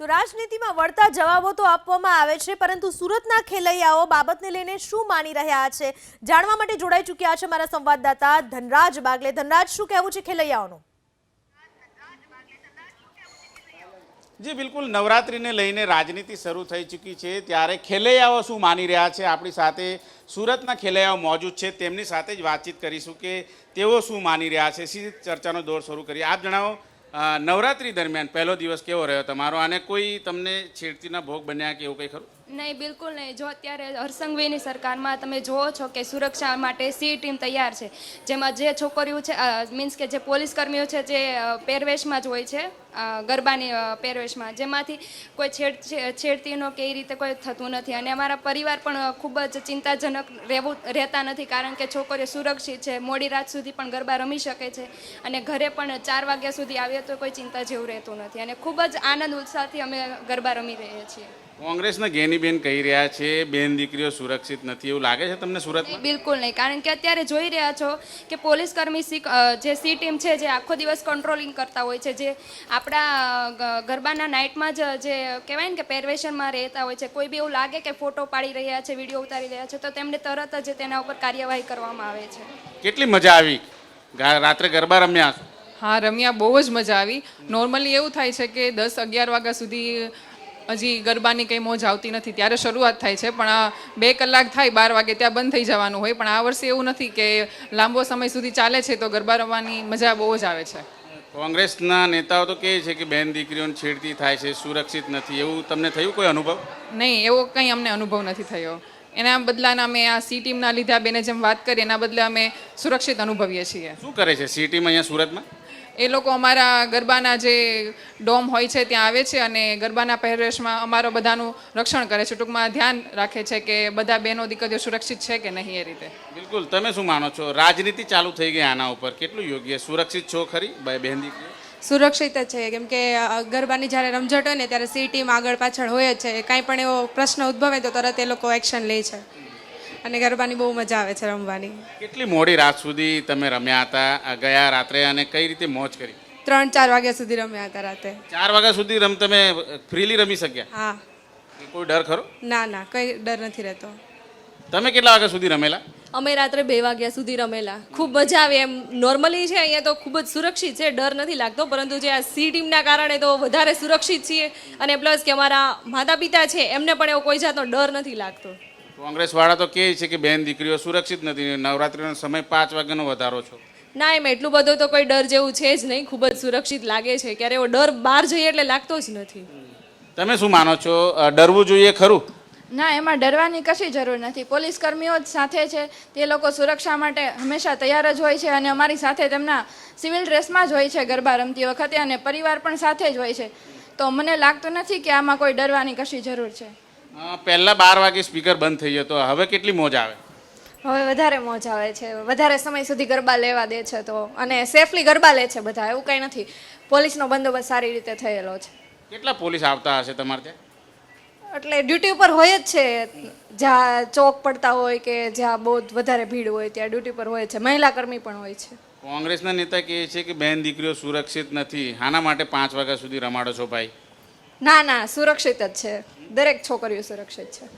તો રાજનીતિમાં વળતા જવાબો તો આપવામાં આવે છે, પરંતુ સુરતના ખેલૈયાઓ બાબતને લઈને શું માની રહ્યા છે? જાણવા માટે જોડાઈ ચૂક્યા છે મારા સંવાદદાતા ધનરાજ બાગલે. ધનરાજ, શું કહેવું છે ખેલૈયાઓનું? જી, બિલકુલ. નવરાત્રિને લઈને રાજનીતિ શરૂ થઈ ચૂકી છે. ત્યારે ખેલૈયાઓ શું માની રહ્યા છે? આપણી સાથે સુરતના ખેલૈયાઓ મોજૂદ છે. તેમની સાથે જ વાતચીત કરીશું કે તેઓ શું માની રહ્યા છે. સીધી ચર્ચાનો દોર શરૂ કરીએ. આપ જણાવો. નવરાત્રિ દરમિયાન પહેલો દિવસ કેવો રહ્યો તમારો? અને કોઈ તમને છેડતીના ભોગ બન્યા કે એવું કંઈ ખરું? નહીં, બિલકુલ નહીં. જો અત્યારે હરસંઘવીની સરકારમાં તમે જુઓ છો કે સુરક્ષા માટે સી ટીમ તૈયાર છે. જેમાં જે છોકરીઓ છે મીન્સ કે જે પોલીસ કર્મીઓ છે, જે પહેરવેશમાં જ હોય છે ગરબાની પહેરવેશમાં. જેમાંથી કોઈ છેડ છેડતીનો કે એ રીતે કોઈ થતું નથી. અને અમારા પરિવાર પણ ખૂબ જ ચિંતાજનક રહેવું, રહેતા નથી. કારણ કે છોકરીઓ સુરક્ષિત છે. મોડી રાત સુધી પણ ગરબા રમી શકે છે. અને ઘરે પણ ચાર વાગ્યા સુધી આવીએ તો કોઈ ચિંતા જેવું રહેતું નથી. અને ખૂબ જ આનંદ, ઉત્સાહથી અમે ગરબા રમી રહીએ છીએ. કોંગ્રેસના ગેનીબેન કહી રહ્યા છે બેન દીકરીઓ સુરક્ષિત નથી. એવું લાગે છે તમને સુરતમાં? બિલકુલ નહીં. કારણ કે અત્યારે જોઈ રહ્યા છો કે પોલીસ કર્મી સી જે સી ટીમ છે જે આખો દિવસ કંટ્રોલિંગ કરતા હોય છે જે આપણા ગરબાના નાઇટમાં જ જે કહેવાય ને કે પહેરવેશનમાં રહેતા હોય છે કોઈ બી એવું લાગે કે ફોટો પાડી રહ્યા છે વીડિયો ઉતારી રહ્યા છે તો તેમને તરત જ તેના ઉપર કાર્યવાહી કરવામાં આવે છે. કેટલી મજા આવી? ગા- રાત્રે ગરબા રમ્યા? હા રમ્યા બહુ જ મજા આવી. નોર્મલી એવું થાય છે કે દસ અગિયાર વાગ્યા સુધી હજી ગરબાની કંઈ મોજ આવતી નથી ત્યારે શરૂઆત થાય છે. પણ બે કલાક થાય બાર વાગે ત્યાં બંધ થઈ જવાનું હોય. પણ આ વર્ષે એવું નથી કે લાંબો સમય સુધી ચાલે છે તો ગરબા રમવાની મજા બહુ જ આવે છે. કોંગ્રેસના નેતાઓ તો કહે છે કે બેન દીકરીઓને છેડતી થાય છે સુરક્ષિત નથી. એવું તમને થયું કોઈ અનુભવ? નહીં એવો કંઈ અમને અનુભવ નથી થયો. એના બદલાના અમે આ સી ટીમના લીધે બેને જેમ વાત કરી એના બદલે અમે સુરક્ષિત અનુભવીએ છીએ. શું કરે છે? સિટીમાં અહીંયા સુરતમાં? એ લોકો અમારા ગરબાના જે ડોમ હોય છે ત્યાં આવે છે અને ગરબાના પહેરવેશમાં અમારો બધાનું રક્ષણ કરે છે. ટૂંકમાં ધ્યાન રાખે છે કે બધા બહેનો દીકરીઓ સુરક્ષિત છે કે નહીં એ રીતે? બિલકુલ. તમે શું માનો છો? રાજનીતિ ચાલુ થઈ ગઈ આના ઉપર. કેટલું યોગ્ય? સુરક્ષિત છો ખરી? બહેન દીકરીઓ? સુરક્ષિત જ છે. કેમ કે ગરબાની જ્યારે રમઝટ હોય ને ત્યારે સી ટીમ આગળ પાછળ હોય જ છે. કાંઈ પણ એવો પ્રશ્ન ઉદ્ભવે તો તરત એ લોકો એક્શન લે છે. અને ગરબાની બહુ મજા આવે છે રમવાની. કેટલી મોડી રાત સુધી તમે રમ્યા હતા? ગયા રાત્રે અને કઈ રીતે મોજ કરી? ત્રણ ચાર વાગ્યા સુધી રમ્યા હતા રાતે. ચાર વાગ્યા સુધી રમ તમે ફ્રીલી રમી શક્યા? હા. કોઈ ડર ખરો? ના ના કંઈ ડર નથી રહેતો. તમે કેટલા વાગ્યા સુધી રમેલા? અમે રાત્રે બે વાગ્યા સુધી રમેલા. ખૂબ મજા આવી એમ. નોર્મલી છે અહીંયા તો ખૂબ જ સુરક્ષિત છે ડર નથી લાગતો પરંતુ જે આ સી ટીમના કારણે તો વધારે સુરક્ષિત છીએ. અને પ્લસ કે અમારા માતા પિતા છે એમને પણ એવો કોઈ જાતનો ડર નથી લાગતો. કોંગ્રેસ વાળા તો કહે છે કે બેન દીકરીઓ સુરક્ષિત નથી નવરાત્રિનો સમય પાંચ વાગ્યાનો વધારો છો. ના એમ એટલું બધું તો કોઈ ડર જેવું છે જ નહીં ખૂબ જ સુરક્ષિત લાગે છે. ક્યારે એવો ડર બહાર જઈએ એટલે લાગતો જ નથી. તમે શું માનો છો? ડરવું જોઈએ ખરું? ના એમાં ડરવાની કશી જરૂર નથી. પોલીસ કર્મીઓ જ સાથે છે. તે લોકો સુરક્ષા માટે હંમેશા તૈયાર જ હોય છે અને અમારી સાથે તેમના સિવિલ ડ્રેસમાં જ હોય છે ગરબા રમતી વખતે અને પરિવાર પણ સાથે જ હોય છે. તો મને લાગતું નથી કે આમાં કોઈ ડરવાની કશી જરૂર છે. પહેલા બાર વાગે સ્પીકર બંધ થઈ જતો. હવે કેટલી મોજ આવે? હવે વધારે મોજ આવે છે. વધારે સમય સુધી ગરબા લેવા દે છે તો. અને સેફલી ગરબા લે છે બધા. એવું કંઈ નથી. પોલીસનો બંદોબસ્ત સારી રીતે થયેલો છે. કેટલા પોલીસ આવતા હશે તમારે ત્યાં? એટલે ડ્યુટી ઉપર હોય જ છે. જ્યાં ચોક પડતા હોય કે જ્યાં બહુ વધારે ભીડ હોય ત્યાં ડ્યુટી પર હોય છે. મહિલા કર્મી પણ હોય છે. કોંગ્રેસના નેતા કહે છે કે બેન દીકરીઓ સુરક્ષિત નથી. આના માટે પાંચ વાગ્યા સુધી રમાડો છો ભાઈ? ના ના. સુરક્ષિત જ છે. દરેક છોકરીઓ સુરક્ષિત છે.